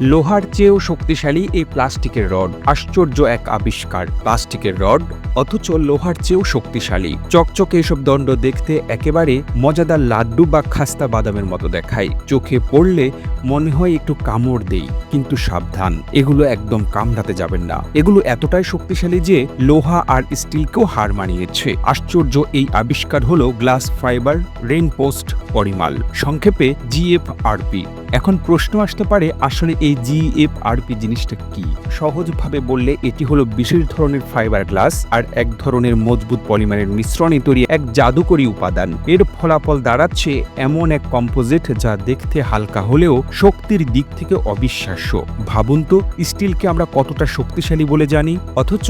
লোহার চেয়েও শক্তিশালী এই প্লাস্টিকের রড। আশ্চর্য এক আবিষ্কার। প্লাস্টিকের রড, অথচ লোহার চেয়েও শক্তিশালী। চকচকে এসব দণ্ড দেখতে একেবারে মজাদার লাড্ডু বা খাস্তা বাদামের মতো দেখায়। চোখে পড়লে মনে হয় একটু কামড় দেই, কিন্তু সাবধান। এগুলো একদম কামড়াতে যাবেন না। এগুলো এতটাই শক্তিশালী যে লোহা আর স্টিলকেও হার মানিয়েছে। আশ্চর্য এই আবিষ্কার হলো গ্লাস ফাইবার রেইনপোস্ট পরিমাল। সংক্ষেপে জিএফআরপি এখন প্রশ্ন আসতে পারে, আসলে এই জিএফআরপি জিনিসটা কি? সহজভাবে বললে এটি হলো বিশেষ ধরনের ফাইবার গ্লাস আর এক ধরনের মজবুত পলিমারের মিশ্রণে তৈরি এক জাদুকরী উপাদান। এর ফলাফল দাঁড়াচ্ছে এমন এক কম্পোজিট যা দেখতে হালকা হলেও শক্তির দিক থেকে অবিশ্বাস্য। ভাবুন তো স্টিলকে আমরা কতটা শক্তিশালী বলে জানি? অথচ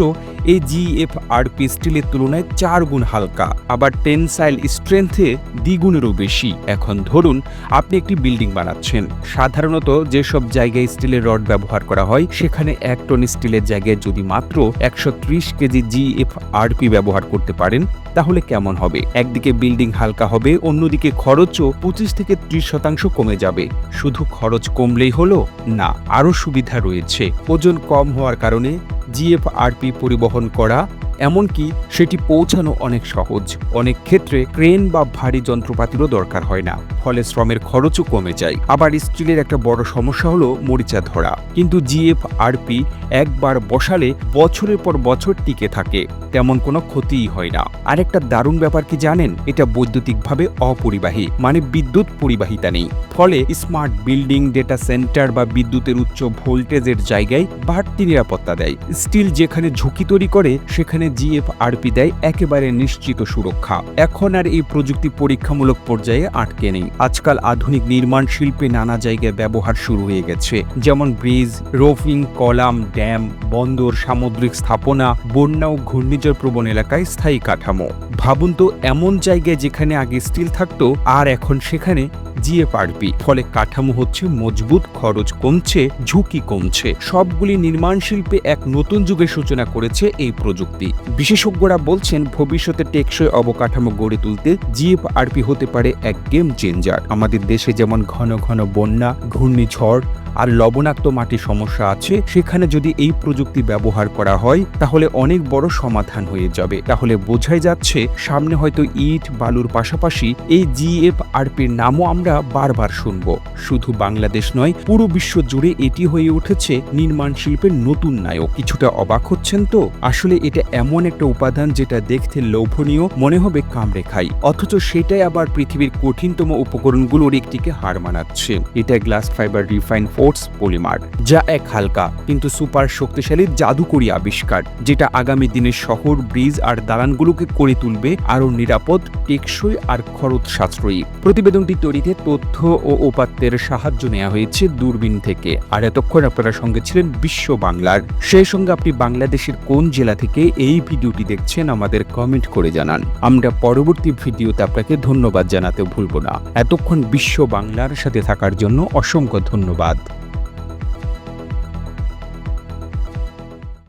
এই জিএফআরপি স্টিলের তুলনায় চার গুণ হালকা, আবার টেনসাইল স্ট্রেংথে দ্বিগুণেরও বেশি। এখন ধরুন, আপনি একটি বিল্ডিং বানাচ্ছেন। সাধারণত যেসব জায়গায় স্টিলের রড ব্যবহার করা হয়, সেখানে এক টন স্টিলের জায়গায় যদি মাত্র একশো ত্রিশ কেজি জিএফআরপি ব্যবহার করতে পারেন, তাহলে কেমন হবে? একদিকে বিল্ডিং হালকা হবে, অন্যদিকে খরচও পঁচিশ থেকে ত্রিশ শতাংশ কমে যাবে। শুধু খরচ কমলেই হলো? না, আরও সুবিধা রয়েছে। ওজন কম হওয়ার কারণে জিএফআরপি পরিবহন করা এমনকি সেটি পৌঁছানো অনেক সহজ। অনেক ক্ষেত্রে ক্রেন বা ভারী যন্ত্রপাতিরও দরকার হয় না। ফলে শ্রমের খরচও কমে যায়। আবার স্টিলের একটা বড় সমস্যা হলো মরিচা ধরা। কিন্তু জিএফ জিএফআরপি একবার বসালে বছরের পর বছর টিকে থাকে। তেমন কোনো ক্ষতিই হয় না। আরেকটা দারুণ ব্যাপার কি জানেন? এটা বৈদ্যুতিকভাবে অপরিবাহী মানে বিদ্যুৎ পরিবাহিতা নেই। ফলে স্মার্ট বিল্ডিং, ডেটা সেন্টার বা বিদ্যুতের উচ্চ ভোল্টেজের জায়গায় বাড়তি নিরাপত্তা দেয়। স্টিল যেখানে ঝুঁকি তৈরি করে, সেখানে জিএফআরপি দেয় একেবারে নিশ্চিত সুরক্ষা। এখন আর এই প্রযুক্তি পরীক্ষামূলক পর্যায়ে আটকে নেই। আজকাল আধুনিক নির্মাণ শিল্পে নানা জায়গায় ব্যবহার শুরু হয়ে গেছে। যেমন ব্রিজ, রোফিং, কলাম, ড্যাম, বন্দর, সামুদ্রিক স্থাপনা, বন্যা ও ঘূর্ণিঝড় প্রবণ এলাকায় স্থায়ী কাঠামো। ভাবুন তো, এমন জায়গায় যেখানে আগে স্টিল থাকতো, আর এখন সেখানে জিএফআরপি ফলে কাঠামো হচ্ছে মজবুত, খরচ কমছে, ঝুঁকি কমছে। সবগুলি নির্মাণ শিল্পে এক নতুন যুগের সূচনা করেছে এই প্রযুক্তি। বিশেষজ্ঞরা বলছেন, ভবিষ্যতে টেকসই অবকাঠামো গড়ে তুলতে জিএফআরপি হতে পারে এক গেম চেঞ্জার। আমাদের দেশে যেমন ঘন ঘন বন্যা, ঘূর্ণিঝড় আর লবণাক্ত মাটির সমস্যা আছে, সেখানে যদি এই প্রযুক্তি ব্যবহার করা হয়, তাহলে অনেক বড় সমাধান হয়ে যাবে। তাহলে বোঝাই যাচ্ছে, সামনে হয়তো ইট, বালুর পাশাপাশি এই জিএফআরপির নামও আমরা বারবার শুনব। শুধু বাংলাদেশ নয়, পুরো বিশ্ব জুড়ে এটি হয়ে উঠেছে নির্মাণ শিল্পের নতুন নায়ক। কিছুটা অবাক হচ্ছেন তো? আসলে এটা এমন একটা উপাদান যেটা দেখতে লোভনীয়, মনে হবে কামড়ে খাই। অথচ সেটাই আবার পৃথিবীর কঠিনতম উপকরণগুলোর একটিকে হার মানাচ্ছে। এটা glass fibre reinforced polymer যা এক হালকা কিন্তু সুপার শক্তিশালী জাদুকরী আবিষ্কার, যেটা আগামী দিনে শহর, ব্রিজ আর দালানগুলোকে করে তুলবে আরও নিরাপদ, টেকসই আর খরচ সাশ্রয়ী প্রতিবেদনটি তৈরিতে তথ্য ও উপাত্তের সাহায্য নেওয়া হয়েছে দূরবীন থেকে। আর এতক্ষণ আপনারা সঙ্গে ছিলেন বিশ্ব বাংলার। সেই সঙ্গে আপনি বাংলাদেশের কোন জেলা থেকে এই ভিডিওটি দেখছেন আমাদের কমেন্ট করে জানান। আমরা পরবর্তী ভিডিওতে আপনাকে ধন্যবাদ জানাতে ভুলব না। এতক্ষণ বিশ্ব বাংলার সাথে থাকার জন্য অসংখ্য ধন্যবাদ।